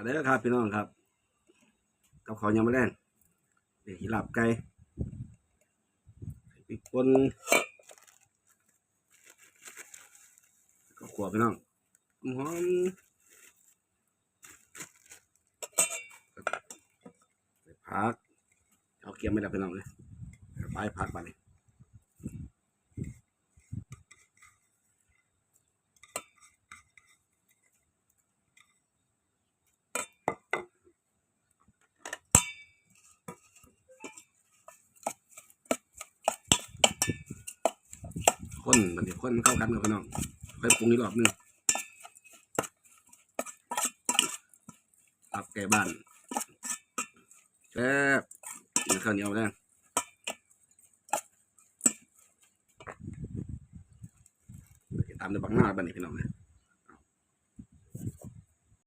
มาเด้อครับพี่น้องครับ กับเขายังไม่แรงเดี๋ยวหิหลับไก่ใส่พริกป่นก็ขวบพี่น้องหอมใส่ผักเอาเกียวไม่ได้พี่น้องเลยไปผักไปเลย คนมันเดี๋ยวคนเข้ากันกับพี่น้องไปปรุงอีกรอบนึงตับแก่บ้านแซ่บกินข้าวเหนียวแรงตามด้วยบังหน้าบ้านนี่พี่น้องเนี่ย